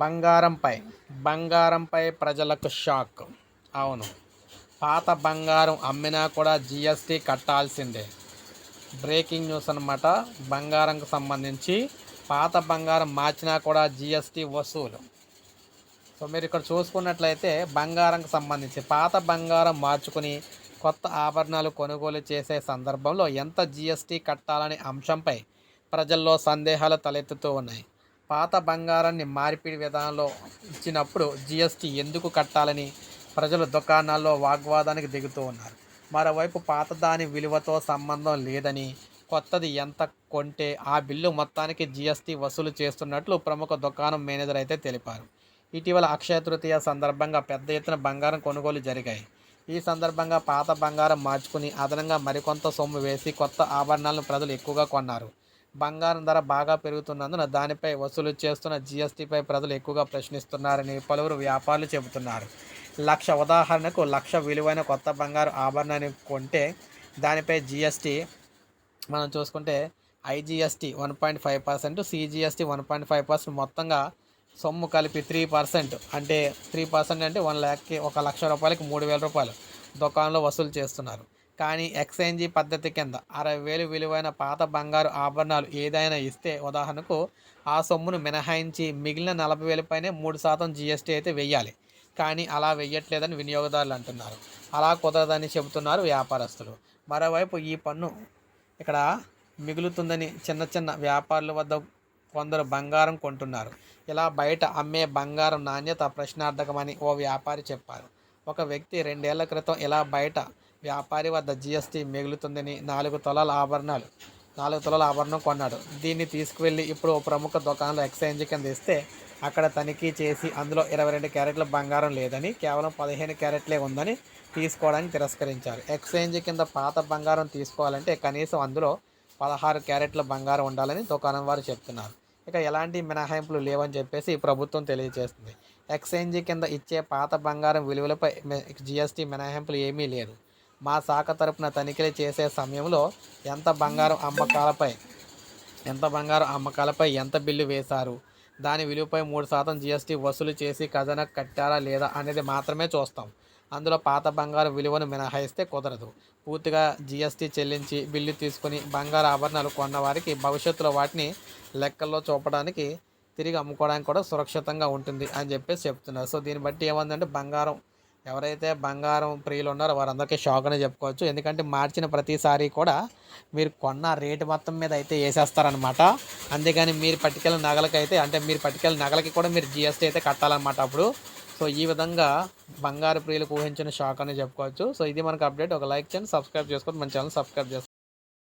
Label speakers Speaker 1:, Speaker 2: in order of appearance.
Speaker 1: బంగారంపై. బంగారంపై ప్రజలకు షాక్. అవును. పాత బంగారం అమ్మినా కూడా జిఎస్టీ కట్టాల్సిందే. బ్రేకింగ్ న్యూస్ అనమాట బంగారంకు సంబంధించి పాత బంగారం మార్చినా కూడా జిఎస్టీ వసూలు. సో మీరు ఇక్కడ చూసుకున్నట్లయితే బంగారంకు సంబంధించి పాత బంగారం మార్చుకుని కొత్త ఆభరణాలు కొనుగోలు చేసే సందర్భంలో ఎంత జిఎస్టీ కట్టాలనే అంశంపై ప్రజల్లో సందేహాలు తలెత్తుతూ ఉన్నాయి. పాత బంగారాన్ని మార్పిడి విధానంలో ఇచ్చినప్పుడు జిఎస్టీ ఎందుకు కట్టాలని ప్రజలు దుకాణాల్లో వాగ్వాదానికి దిగుతూ ఉన్నారు. మరోవైపు పాత దాని విలువతో సంబంధం లేదని కొత్తది ఎంత కొంటే ఆ బిల్లు మొత్తానికి జిఎస్టీ వసూలు చేస్తున్నట్లు ప్రముఖ దుకాణం మేనేజర్ అయితే తెలిపారు. ఇటీవల అక్షయ తృతీయ సందర్భంగా పెద్ద ఎత్తున బంగారం కొనుగోలు జరిగాయి. ఈ సందర్భంగా పాత బంగారం మార్చుకుని అదనంగా మరికొంత సొమ్ము వేసి కొత్త ఆభరణాలను ప్రజలు ఎక్కువగా కొన్నారు. బంగారం ధర బాగా పెరుగుతున్నందున దానిపై వసూలు చేస్తున్న జీఎస్టీపై ప్రజలు ఎక్కువగా ప్రశ్నిస్తున్నారని పలువురు వ్యాపారులు చెబుతున్నారు. లక్ష ఉదాహరణకు లక్ష విలువైన కొత్త బంగారు ఆభరణాన్ని కొంటే దానిపై జీఎస్టీ మనం చూసుకుంటే I G S T one point five percent C G S T one point five percent మొత్తంగా సొమ్ము కలిపి త్రీ పర్సెంట్ అంటే త్రీ పర్సెంట్ అంటే వన్ ల్యాక్కి ఒక లక్ష రూపాయలకి మూడు వేల రూపాయలు దుకాణంలో వసూలు చేస్తున్నారు. కానీ ఎక్స్చేంజీ పద్ధతి కింద అరవై వేలు విలువైన పాత బంగారు ఆభరణాలు ఏదైనా ఇస్తే ఉదాహరణకు ఆ సొమ్మును మినహాయించి మిగిలిన నలభై వేలపైనే మూడు శాతం జీఎస్టీ అయితే వెయ్యాలి. కానీ అలా వెయ్యట్లేదని వినియోగదారులు అంటున్నారు. అలా కుదరదని చెబుతున్నారు వ్యాపారస్తులు. మరోవైపు ఈ పన్ను ఇక్కడ మిగులుతుందని చిన్న చిన్న వ్యాపారుల వద్ద కొందరు బంగారం కొంటున్నారు. ఇలా బయట అమ్మే బంగారం నాణ్యత ప్రశ్నార్థకమని ఓ వ్యాపారి చెప్పారు. ఒక వ్యక్తి రెండేళ్ళ క్రితం ఇలా బయట వ్యాపారి వద్ద జిఎస్టీ మిగులుతుందని నాలుగు తొలల ఆభరణాలు నాలుగు తొలల ఆభరణం కొన్నాడు. దీన్ని తీసుకువెళ్ళి ఇప్పుడు ఓ ప్రముఖ దుకాణంలో ఎక్స్చేంజ్ కింద ఇస్తే అక్కడ తనిఖీ చేసి అందులో ఇరవై రెండు క్యారెట్ల బంగారం లేదని కేవలం పదిహేను క్యారెట్లే ఉందని తీసుకోవడానికి తిరస్కరించారు. ఎక్స్చేంజ్ కింద పాత బంగారం తీసుకోవాలంటే కనీసం అందులో పదహారు క్యారెట్ల బంగారం ఉండాలని దుకాణం వారు చెప్తున్నారు. ఇక ఎలాంటి మినహాయింపులు లేవని చెప్పేసి ప్రభుత్వం తెలియజేస్తుంది. ఎక్స్చేంజ్ కింద ఇచ్చే పాత బంగారం విలువలపై జిఎస్టీ మినహాయింపులు ఏమీ లేదు. మా శాఖ తరపున తనిఖీలు చేసే సమయంలో ఎంత బంగారం అమ్మకాలపై ఎంత బంగారం అమ్మకాలపై ఎంత బిల్లు వేశారు? దాని విలువపై మూడు శాతం జిఎస్టీ వసూలు చేసి ఖజానా కట్టారా లేదా అనేది మాత్రమే చూస్తాం. అందులో పాత బంగారం విలువను మినహాయిస్తే కుదరదు. పూర్తిగా జిఎస్టీ చెల్లించి బిల్లు తీసుకుని బంగారు ఆభరణాలు కొన్న వారికి భవిష్యత్తులో వాటిని లెక్కల్లో చూపడానికి తిరిగి అమ్ముకోవడానికి కూడా సురక్షితంగా ఉంటుంది అని చెప్పేసి చెప్తున్నారు. సో దీన్ని బట్టి ఏమందంటే బంగారం ఎవరైతే బంగారం ప్రియులు ఉన్నారో వారందరికీ షాక్ అని చెప్పుకోవచ్చు. ఎందుకంటే మార్చిన ప్రతిసారి కూడా మీరు కొన్న రేటు మొత్తం మీద అయితే వేసేస్తారనమాట అందుకని మీరు పట్టుకెళ్ళిన నగలకైతే అంటే మీరు పట్టుకెళ్ళిన నగలకి కూడా మీరు జిఎస్టీ అయితే కట్టాలన్నమాట అప్పుడు. సో ఈ విధంగా బంగారు ప్రియులకు ఊహించిన షాక్ అని చెప్పుకోవచ్చు. సో ఇది మనకు అప్డేట్. ఒక లైక్ చేయండి సబ్స్క్రైబ్ చేసుకోండి. మన ఛానల్ సబ్స్క్రైబ్ చేసుకోండి.